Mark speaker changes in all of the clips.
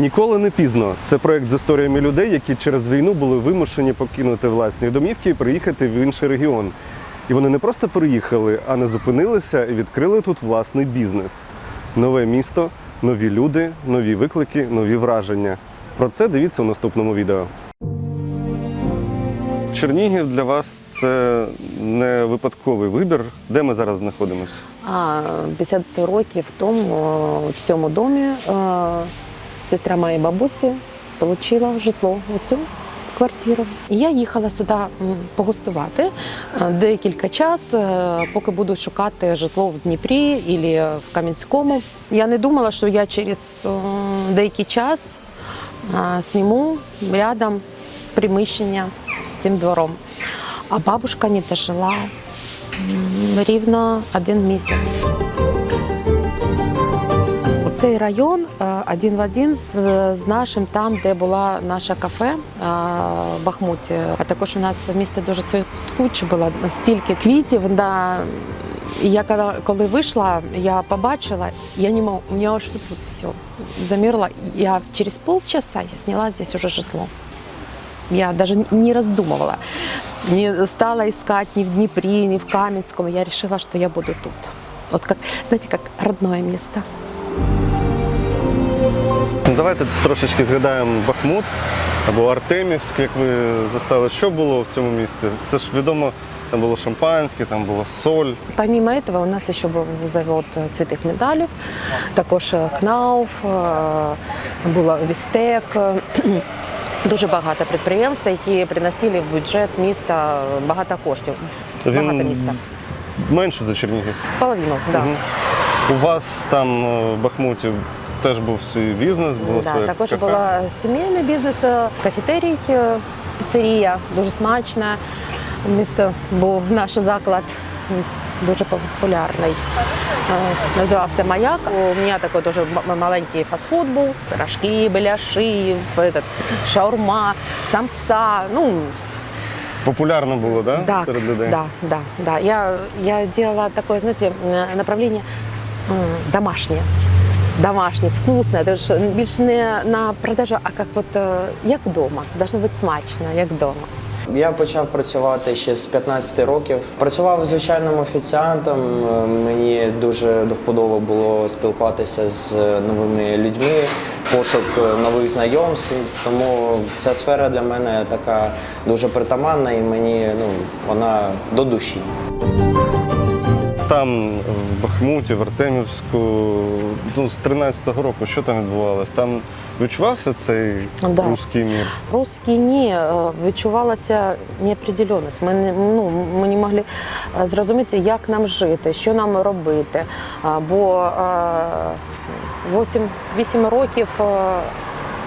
Speaker 1: Ніколи не пізно. Це проект з історіями людей, які через війну були вимушені покинути власні домівки і приїхати в інший регіон. І вони не просто приїхали, а не зупинилися і відкрили тут власний бізнес. Нове місто, нові люди, нові виклики, нові враження. Про це дивіться у наступному відео. Чернігів для вас це не випадковий вибір. Де ми зараз знаходимося?
Speaker 2: А 50 років тому в цьому домі е, сестра моєї бабусі отримала житло оцю квартиру. Я їхала сюди погостувати е, декілька час, е, поки буду шукати житло в Дніпрі або в Кам'янському. Я не думала, що я через е, деякий час сніму рядом приміщення з цим двором. А бабушка не дожила рівно один місяць. Цей район е, один в один з, нашим там, де була наша кафе е, в Бахмуті. А також у нас місто дуже цвіткуче було, стільки квітів. Да. І я коли, вийшла, я побачила, я не мог, у мене аж тут, все замерло. Я через полчаса я сняла здесь уже житло. Я даже не раздумывала. Не стала искать ни в Днепре, ни в Каменском. Я решила, что я буду тут. Вот как, знаете, как родное место.
Speaker 1: Давайте трошечки згадаємо Бахмут або Артемівськ, як ви застали. Що було в цьому місці? Це ж відомо, там було шампанське, там була соль.
Speaker 2: Помимо этого у нас ще був завод цвітих медалів, також е, КНАУФ, е, була Вістек. Дуже багато підприємств, які приносили в бюджет міста багато коштів. Багато міста.
Speaker 1: менше за Чернігів.
Speaker 2: Половину, да.
Speaker 1: Мгм. У вас там е, в Бахмуті теж був свій бізнес, було
Speaker 2: Да,
Speaker 1: своє
Speaker 2: також
Speaker 1: кафе.
Speaker 2: була сімейний бізнес, е, кафетерій, е, піцерія, дуже смачна. Місто був наш заклад дуже популярний. Е, Називався Маяк. У мене такий дуже маленький фастфуд був. Пирожки, беляши, шаурма, самса. Ну,
Speaker 1: Популярно було, да?
Speaker 2: да,
Speaker 1: серед людей?
Speaker 2: да, да, да. Я, я делала такое, знаете, направление м, домашнее. Вкусне, тому що більш не на продажу, а як от, е, як вдома. Должно бути смачно, як вдома.
Speaker 3: Я почав працювати ще з 15 років. Працював звичайним офіціантом. Е, Мені дуже до було спілкуватися з новими людьми, пошук е, нових знайомств. Тому ця сфера для мене така дуже притаманна і мені ну, вона до душі.
Speaker 1: Там в Бахмуті, в Артемівську, ну, з 13-го року, що там відбувалось? Там відчувався цей
Speaker 2: Да.
Speaker 1: руський мір?
Speaker 2: Русські ні, е, відчувалася неопределеність. Ми не, ну, ми не могли е, зрозуміти, як нам жити, що нам робити. А, Бо 8, 8 років е,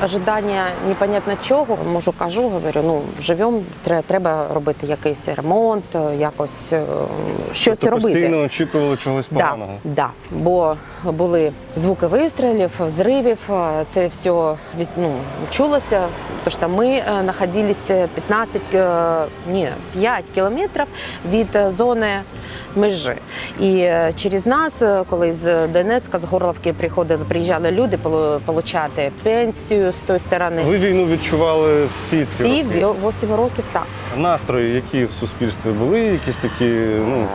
Speaker 2: ожидання непонятно чого. Можу кажу, говорю, ну живемо, тре- треба робити якийсь ремонт, е, якось е, щось
Speaker 1: Тобто
Speaker 2: робити.
Speaker 1: постійно очікували чогось
Speaker 2: Да,
Speaker 1: поганого.
Speaker 2: да, бо були звуки вистрілів, взривів. е, Це все від, ну, чулося. Тому що ми знаходилися 15, е, ні, 5 кілометрів від зони межі. І е, через нас, е, коли з Донецька, з Горловки приходили, приїжджали люди полу- получати пенсію з тої сторони.
Speaker 1: Ви війну відчували всі ці
Speaker 2: Всі
Speaker 1: роки?
Speaker 2: 8 років так.
Speaker 1: Настрої, які в суспільстві були, якісь такі ну,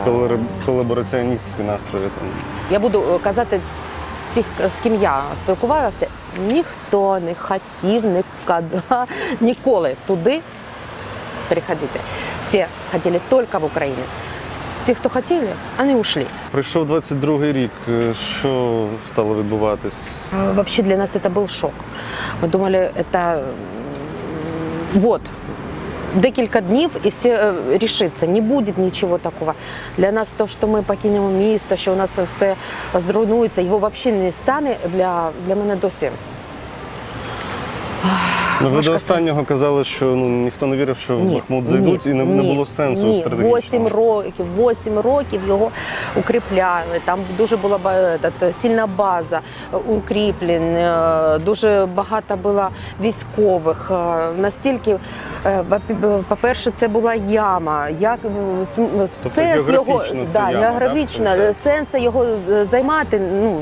Speaker 1: колабораціоністські настрої там.
Speaker 2: Я буду е, казати тих, з ким я спілкувалася, ніхто не хотів ніколи, ніколи туди приходити. Всі хотіли тільки в Україну. Ті, хто хотіли, вони ушли.
Speaker 1: Прийшов 22-й рік. е, Що стало відбуватись?
Speaker 2: Вообще для нас это был шок. Мы думали, это м, вот декілька днів і все е, рішиться, не буде нічого такого. Для нас то, що ми покинемо місто, що у нас все зруйнується, його взагалі не стане для, для мене досі.
Speaker 1: Ну, ви до останнього казали, що ну, ніхто не вірив, що в
Speaker 2: Ні,
Speaker 1: Бахмут зайдуть, і не, не
Speaker 2: ні,
Speaker 1: було сенсу
Speaker 2: ні.
Speaker 1: стратегічного.
Speaker 2: 8 років, 8 років його укріпляли. Там дуже була ба- та- сильна база е, укріплень, е, дуже багато було військових. е, Настільки, е, по- по-перше, це була яма. Як е, с- сенс його
Speaker 1: географічно це
Speaker 2: да,
Speaker 1: яма,
Speaker 2: географічно,
Speaker 1: да, виходить?
Speaker 2: сенс його е, займати. Ну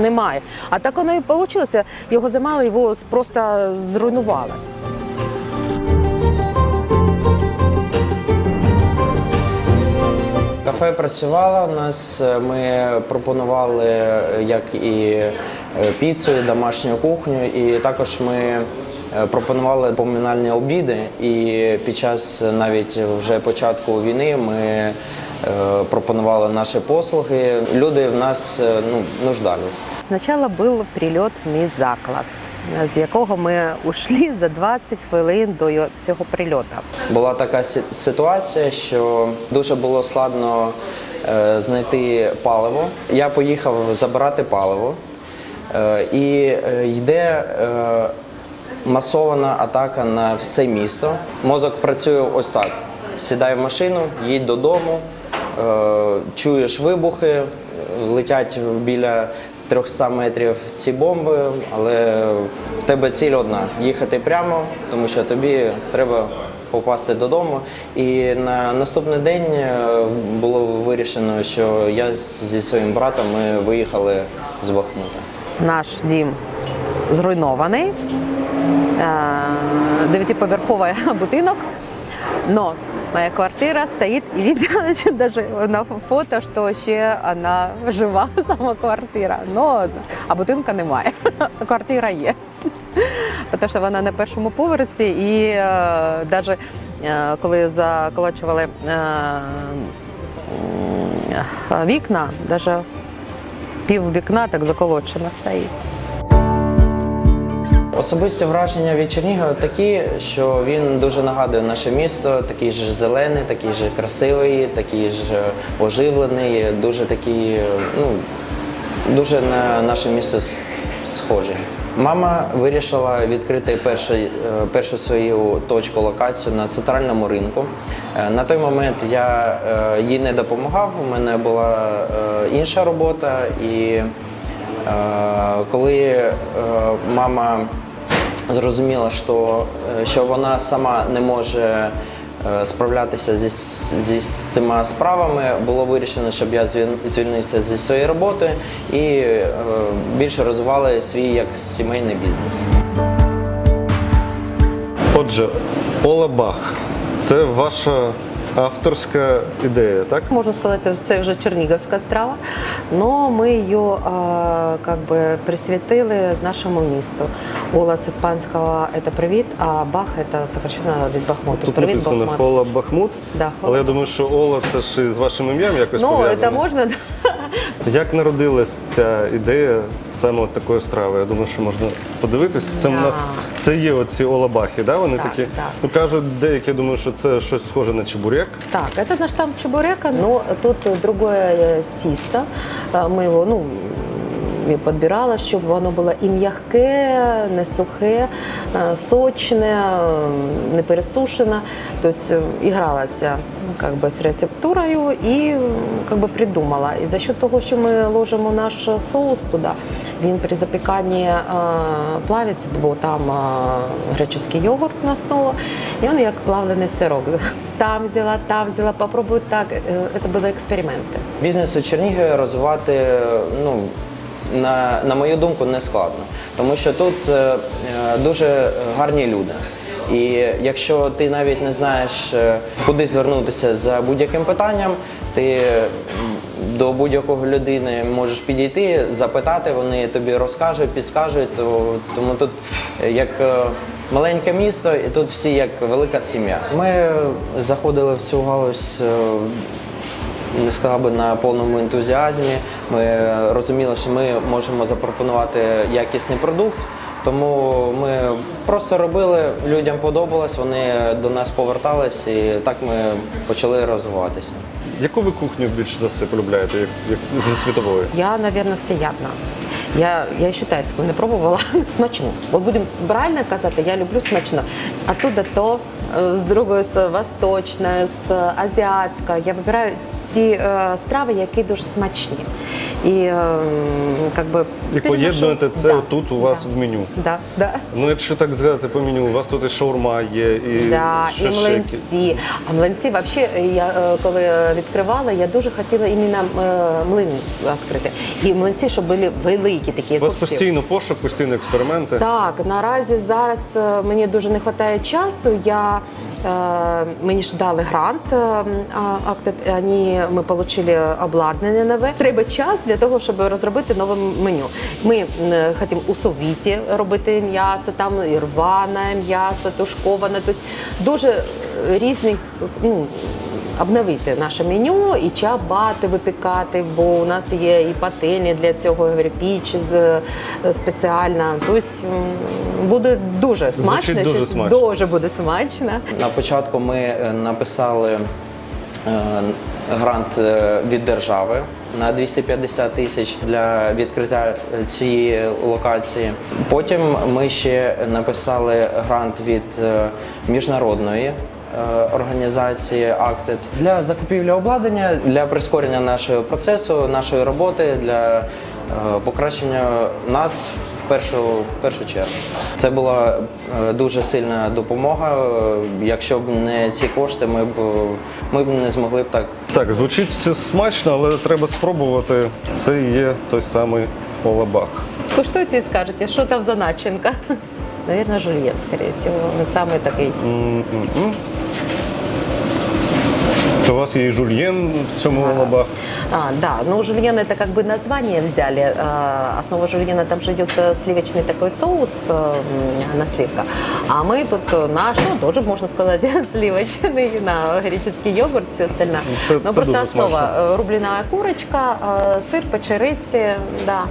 Speaker 2: немає. А так воно і вийшло. Його займали, його просто зруйнували.
Speaker 3: Кафе працювало у нас. е, Ми пропонували е, як і е, піцу, і домашню кухню, і також ми пропонували поминальні обіди. І під час навіть вже початку війни ми пропонували наші послуги. Люди в нас е, ну, нуждались.
Speaker 2: Спочатку був прильот в мій заклад, з якого ми ушли за 20 хвилин до цього прильоту.
Speaker 3: Була така ситуація, що дуже було складно е, знайти паливо. Я поїхав забирати паливо, е, і е, йде е, масована атака на все місто. Мозок працює ось так: сідай в машину, їдь додому, е, чуєш вибухи, е, летять біля 300 метрів ці бомби, але в тебе ціль одна їхати прямо, тому що тобі треба попасти додому. І на наступний день е, було вирішено, що я зі своїм братом ми виїхали з Бахмута.
Speaker 2: Наш дім зруйнований, е, дев'ятиповерховий будинок. Но моя квартира стоит, и видно что даже на фото, що ще вона жива, сама квартира. Но, а будинка немає, а квартира є. Тому що вона на першому поверсі, і е, навіть е, коли заколочували е, вікна, навіть пів вікна так заколочено стоїть.
Speaker 3: Особисті враження від Чернігова такі, що він дуже нагадує наше місто, такий же зелений, такий же красивий, такий же оживлений, дуже такий, ну, дуже на наше місто схожий. Мама вирішила відкрити перший, е, першу свою точку локацію на центральному ринку. Е, На той момент я е, їй не допомагав, у мене була інша робота, і коли мама зрозуміла, що, е, що вона сама не може е, справлятися зі, зі цими справами, було вирішено, щоб я звільнився зі своєї роботи і е, більше розвивали свій як сімейний бізнес.
Speaker 1: Отже, Олабах це ваша авторська ідея, так?
Speaker 2: Можно сказать, что это уже черниговская страва, но мы ее а, как бы присвятили нашему місту. Ола з іспанського – це привіт, а Бах – це сокращено від Бахмуту.
Speaker 1: Тут
Speaker 2: Привіт,
Speaker 1: написано
Speaker 2: Бахмут.
Speaker 1: Хола Бахмут.
Speaker 2: Да,
Speaker 1: Але я
Speaker 2: Хола.
Speaker 1: думаю, що Ола це ж і з вашим ім'ям якось
Speaker 2: Ну,
Speaker 1: пов'язано.
Speaker 2: это можно,
Speaker 1: Як народилась ця ідея саме от такої страви? Я думаю, що можна подивитись. Це в
Speaker 2: Да.
Speaker 1: нас це є оці олабахи, да? Вони
Speaker 2: Так,
Speaker 1: такі.
Speaker 2: так.
Speaker 1: Ну кажуть, деякі думають, що це щось схоже на чебурек.
Speaker 2: Так, это наш там чебурека, но тут другое э, тісто. Э, Ми його ну, я підбирала, щоб воно було і м'яке, не сухе, е, сочне, е, не пересушене. Тобто е, ігралася ну, как би, з рецептурою і как би, придумала. І за счет того, що ми ложимо наш соус туди, він при запіканні плавиться, бо там греческий йогурт на основу, і він як плавлений сирок. Там взяла, там взяла, попробуй так. Це були експерименти.
Speaker 3: Бізнес у Чернігові розвивати, ну, на, на мою думку, не складно. Тому що тут е, е, дуже гарні люди. І якщо ти навіть не знаєш, е, куди звернутися за будь-яким питанням, ти до будь-якої людини можеш підійти, запитати, вони тобі розкажуть, підскажуть. Тому тут як маленьке місто, і тут всі як велика сім'я. Ми заходили в цю галузь. Не сказав би на повному ентузіазмі. Ми розуміли, що ми можемо запропонувати якісний продукт. Тому ми просто робили, людям подобалось, вони до нас повертались, і так ми почали розвиватися.
Speaker 1: Яку ви кухню більше за все полюбляєте, як, як зі світової?
Speaker 2: Я, наверное, всеядна. Я, я ще тайську не пробувала смачну. От будемо правильно казати, я люблю смачно. Оттуда то, е, з другої з восточної, з азіатської. Я вибираю ті е, страви, які дуже смачні. І е, как би,
Speaker 1: І поєднуєте це
Speaker 2: Да,
Speaker 1: тут у вас
Speaker 2: да,
Speaker 1: в меню.
Speaker 2: Да, да.
Speaker 1: Ну, якщо так згадати по меню, у вас тут і шаурма є, і
Speaker 2: Да, і млинці. А млинці, взагалі, я е, коли відкривала, я дуже хотіла іменно млин відкрити. І млинці, щоб були великі такі.
Speaker 1: У вас постійно пошук, постійно експерименти.
Speaker 2: Так, наразі зараз мені дуже не вистачає часу. Я мені ж дали грант. е, а, акти- ми отримали обладнання нове. Треба час для того, щоб розробити нове меню. Ми е, хочемо у совіті робити м'ясо, там і м'ясо, тушковане. Тобто дуже різних. Ну, обновити наше меню і чабати випікати, бо у нас є і пательні для цього, піч з е, спеціальна. Тобто буде дуже смачно.
Speaker 1: дуже смачно.
Speaker 2: Дуже буде смачно.
Speaker 3: На початку ми е, написали е, грант від держави на 250 тисяч для відкриття цієї локації. Потім ми ще написали грант від міжнародної. Е, Організації Acted для закупівлі обладнання для прискорення нашого процесу, нашої роботи, для е, покращення нас в першу, в першу чергу. Це була е, дуже сильна допомога. Якщо б не ці кошти, ми б ми б не змогли б так.
Speaker 1: Так, звучить все смачно, але треба спробувати. Це і є той самий Олабах.
Speaker 2: Скуштуйте і скажете, що там за начинка. Наверное, жульєн, скорее всего. Він самий такий.
Speaker 1: М-м-м. То у вас є і жульєн в цьому Олабах.
Speaker 2: А, да, ну жульен это как бы название взяли. А, Основа жульена там же идет э, сливочный такой соус э, м, на сливках. А мы тут э, наш, ну тоже можно сказать, сливочный на греческий йогурт, все остальное.
Speaker 1: Це-
Speaker 2: ну
Speaker 1: це
Speaker 2: просто
Speaker 1: дуже
Speaker 2: основа
Speaker 1: смачно.
Speaker 2: э, рубленая курочка, э, сыр, печериці, да.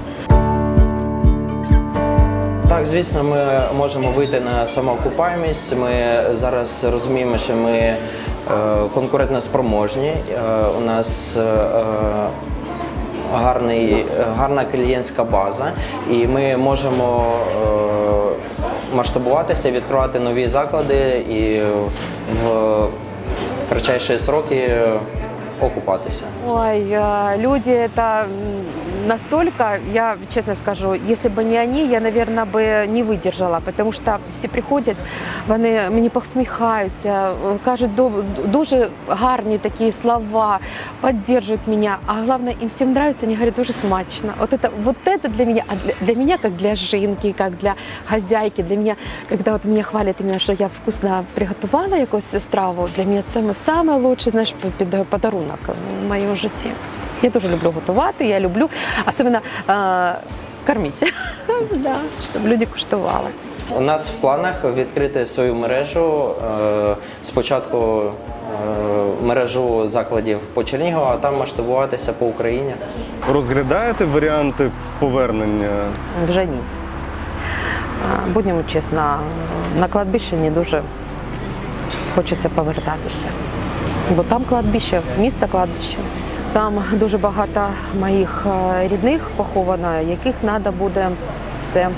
Speaker 3: Так, звісно, ми можемо вийти на самоокупаємість. Ми зараз розуміємо, що ми е, конкурентно спроможні. Е, у нас е, гарний, гарна клієнтська база, і ми можемо масштабуватися, відкривати нові заклади і в кратчайші сроки окупатися.
Speaker 2: Ой, люди м, настолько, я честно скажу, если бы не они, я, наверное, бы не выдержала, потому что всі приходять, вони мені посміхаються, е, кажуть ду- дуже гарні такі слова, поддерживают меня, а главное, им всем нравится, они говорят, дуже смачно. Вот это, вот это для меня, а для, для меня, как для жінки, как для хозяйки, для меня, когда вот меня хвалят именно, що я вкусно приготувала якусь страву, для мене це саме лучший, знаєш, під- подарунок в моєму житті. Я дуже люблю готувати, я люблю, особливо е, кормити, да, щоб люди куштували.
Speaker 3: У нас в планах відкрити свою мережу. е, Спочатку е, мережу закладів по Чернігову, а там масштабуватися по Україні.
Speaker 1: Розглядаєте варіанти повернення?
Speaker 2: Вже ні. Будемо чесно, на кладбище не дуже хочеться повертатися. Бо там кладбище, місто кладбище. Там дуже багато моїх е, рідних поховано, яких треба буде все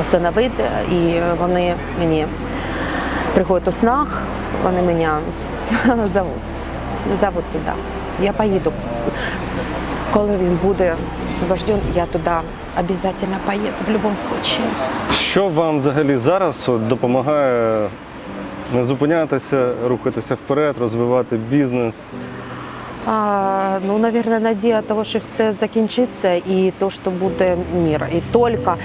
Speaker 2: встановити. І вони мені приходять у снах, вони мене зовуть. Зовуть туди. Я поїду. Коли він буде освобожден, я туди обов'язково поїду в будь-якому випадку.
Speaker 1: Що вам взагалі зараз допомагає не зупинятися, рухатися вперед, розвивати бізнес?
Speaker 2: А, ну, наверное, надія того, що все закінчиться і то, що буде мир. І тільки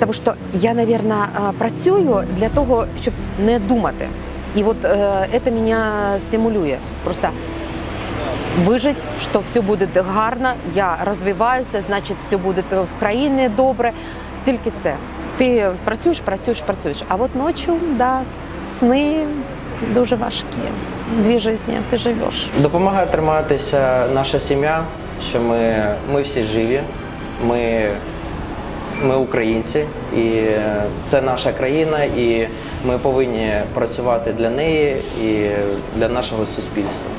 Speaker 2: тому що я, наверное, працюю для того, щоб не думати. І от це мене стимулює. Просто вижити, що все буде гарно, я розвиваюся, значить, все буде в країні добре. Тільки це. Ти працюєш, працюєш, працюєш. А от ночі, да, сни дуже важкі. Дві життя ти живеш.
Speaker 3: Допомагає триматися наша сім'я, що ми, ми всі живі, ми, ми українці, і це наша країна, і ми повинні працювати для неї і для нашого суспільства.